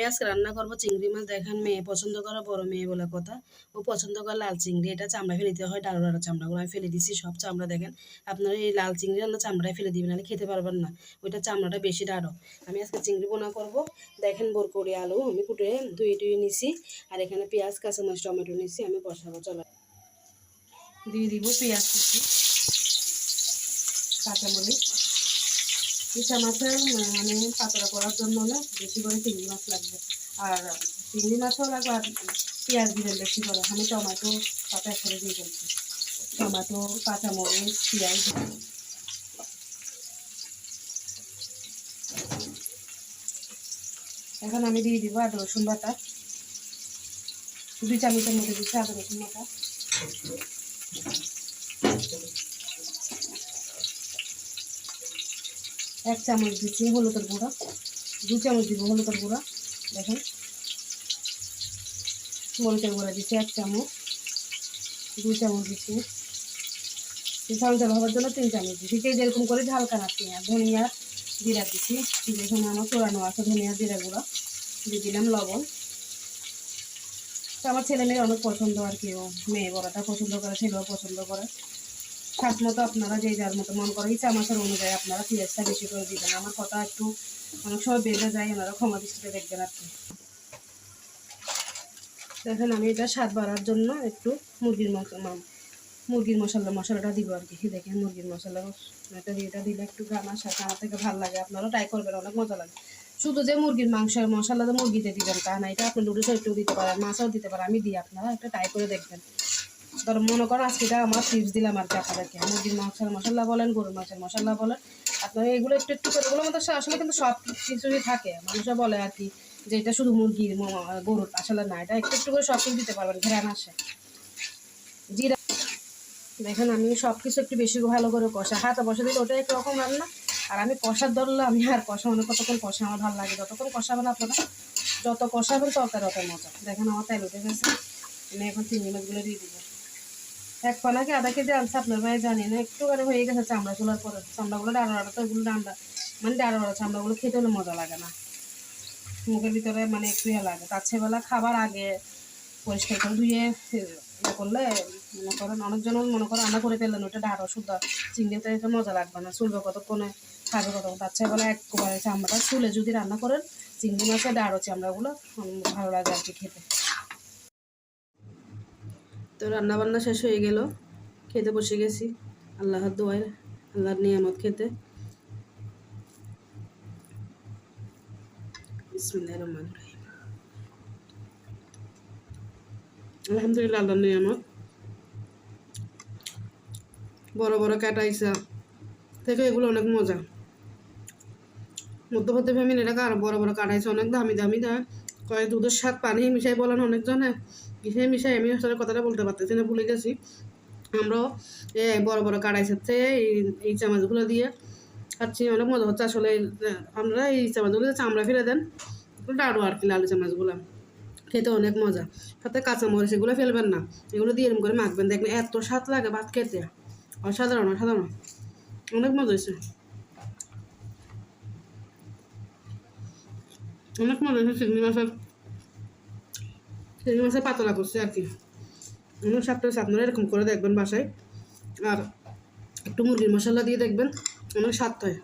আমি আজকে রান্না করব, চিংড়ি মাছ দেখেন মেয়ে, পছন্দ করে বড় মেয়ে বলে কথা। ও পছন্দ করে লাল চিংড়ি, এটা চামড়া ফেলে দিতে হয় ডালো ডালো চামড়াগুলো আমি ফেলে দিচ্ছি সব চামড়া দেখেন। আপনারা এই লাল চিংড়ি রান্না চামড়ায় ফেলে দিবেন, নাহলে খেতে পারবেন না। ওইটা চামড়াটা বেশি ডাড়ো। আমি আজকে চিংড়ি বোনা করব। দেখেন বোর বরকড়ি আলু, আমি কুটে ধুয়ে টুয়ে নিছি, আর এখানে পেঁয়াজ, কাঁচামরিচ, টমেটো নিছি, আমি বসাবো, চলো। দিয়ে দিব পেঁয়াজ কুচি, কাঁচামরিচ। ইচ্ছা মাছের মানে পাতলা করার জন্য হলে বেশি করে চিংড়ি মাছ লাগবে। আর চিংড়ি মাছও লাগবে আর পেঁয়াজ দিবেন বেশি করে। আমি টমেটো, সাথে একসাথে দিয়ে ফেলছি টমেটো, কাঁচামরিচ, পেঁয়াজ। এখন আমি দিয়ে দিব আদা, রসুন বাটা। দুই চামচের মধ্যে দিচ্ছি আদা, রসুন বাটা। এক চামচ দিচ্ছি হলুদের গুঁড়া। দু চামচ দিব হলুদের গুঁড়া, দেখেন। মরিচের গুঁড়া দিচ্ছি এক চামচ, দু চামচ দিচ্ছি। ঝাল ঝাল হওয়ার জন্য তিন চামচ দিচ্ছি। যে যেরকম করে ঝাল কানাচ্ছি আর ধনিয়া জিরা দিচ্ছি। যেখানে আমার চোরানো আছে ধনিয়া জিরা গুঁড়া, দিয়ে দিলাম লবণ। তো আমার ছেলে মেয়ে অনেক পছন্দ আর কি, ও মেয়ে বড়টা পছন্দ করে, ছেলেও পছন্দ করে। স্বাদ মতো আপনারা যে যার মতো মন করে ইচ্ছা মাছের অনুযায়ী আপনারা পেঁয়াজটা বেশি করে দিবেন। আমার কথা একটু অনেক সময় বেড়ে যায়, ওনারা ক্ষমা দৃষ্টিতে দেখবেন আর কি। দেখেন, আমি এটা স্বাদ বাড়ার জন্য একটু মুরগির মুরগির মশলা মশলাটা দিব আর কি। দেখেন, মুরগির মশলা এটা দিয়ে এটা দিলে একটু আমার সাথে আমার থেকে ভালো লাগে। আপনারাও ট্রাই করবেন, অনেক মজা লাগে। শুধু যে মুরগির মাংসের মশলা তো মুরগিতে দিবেন, তা না, এটা আপনি নুডলসও একটু দিতে পারেন, মাছও দিতে পারেন, আমি দিই, আপনারা একটা ট্রাই করে দেখবেন। ধর মনে করো আজকে আমার টিপস দিলাম আর কি আপনাদেরকে। মুরগির মাংসের মশলা বলেন, গরুর মাংসের মশলা বলেন। আপনারা এগুলো একটু একটু করে এগুলোর মধ্যে আসলে কিন্তু সব কিছুই থাকে। মানুষে বলে আর কি যে এটা শুধু মুরগির গরুর, আসলে না, এটা একটু একটু করে সব কিছু দিতে পারবেন ঘেরান আসে। জিরা দেখেন, আমি সব কিছু একটু বেশি ভালো করে কষা, হাতে বসে দিলে ওটা একরকম রান্না। আর আমি কষার ধরলে আমি আর কষা মানে কতক্ষণ কষা আমার ভালো লাগে যতক্ষণ কষাবেন আপনারা, যত কষাবেন তরকারি অত মজা। দেখেন, আমার তেল উঠে গেছে। আমি এখন তিন মিনিটগুলো দিয়ে দিব। পানা কি আধা কেজি আনছে, আপনার ভাই জানি না, একটু করে হয়ে গেছে চামড়া চুলার পরে চামড়াগুলো ডাড়া ডাড়া তো এগুলো ডান্ডা মানে ডাড়া ডাড়া চামড়াগুলো খেতে হলে মজা লাগে না। মুখের ভিতরে মানে একটু ইয়ে লাগে। রাত্রেবেলা খাবার আগে পরিষ্কার করে ধুয়ে ইয়ে করলে মনে করেন অনেকজন মনে করেন রান্না করে ফেললেন ওটা ডাড়া শুদ্ধ চিংড়িতে এটা মজা লাগবে না, চুলবে কতক্ষণে, খাবে কতক্ষণ। রাত্রেবেলা একবারে চামড়াটা চুলে যদি রান্না করেন, চিংড়ি মাছের ডাড়ো চামড়াগুলো ভালো লাগে আর কি খেতে। তো রান্না বান্না শেষ হয়ে গেল। খেতে বসে গেছি। আল্লাহর দোয়ায়, আল্লাহর নিয়ামত খেতে। আলহামদুলিল্লাহ, আল্লাহর নিয়ামত। বড় বড় কাটাইসা থেকে এগুলো অনেক মজা। মধ্যবর্তী ফ্যামিলিটাকে আরও বড় বড় কাটাইছে? অনেক দামি দামি দেয় কয়েক দুধের সাথে পানি মিশাই বলেন অনেকজনে। কিসে মিশাই আমি আসলে কথাটা বলতে পারতেছি না, ভুলে গেছি। আমরাও, এ, বড় বড় কাড়াই সাথে এই এই চামচগুলো দিয়ে খাচ্ছি। অনেক মজা হচ্ছে আসলে আমরা এই চামচগুলো চামড়া ফেলে দেন। ডাড়ো আর কি, লালু চামচগুলো। খেতে অনেক মজা। সাথে কাঁচামরিচ, এগুলো ফেলবেন না। এগুলো দিয়ে এরকম করে মাখবেন। দেখবেন এত স্বাদ লাগে ভাত খেতে। অসাধারণ অসাধারণ। অনেক মজা হয়েছে। অনেক মজা হয়েছে, চিংড়ি মাছের চিংড়ি মাছের পাতলা করছে আর কি। অন্য সাপটা আপনারা এরকম করে দেখবেন বাসায়। আর একটু মুরগির মশলা দিয়ে দেখবেন, অনেক স্বাদ হয়।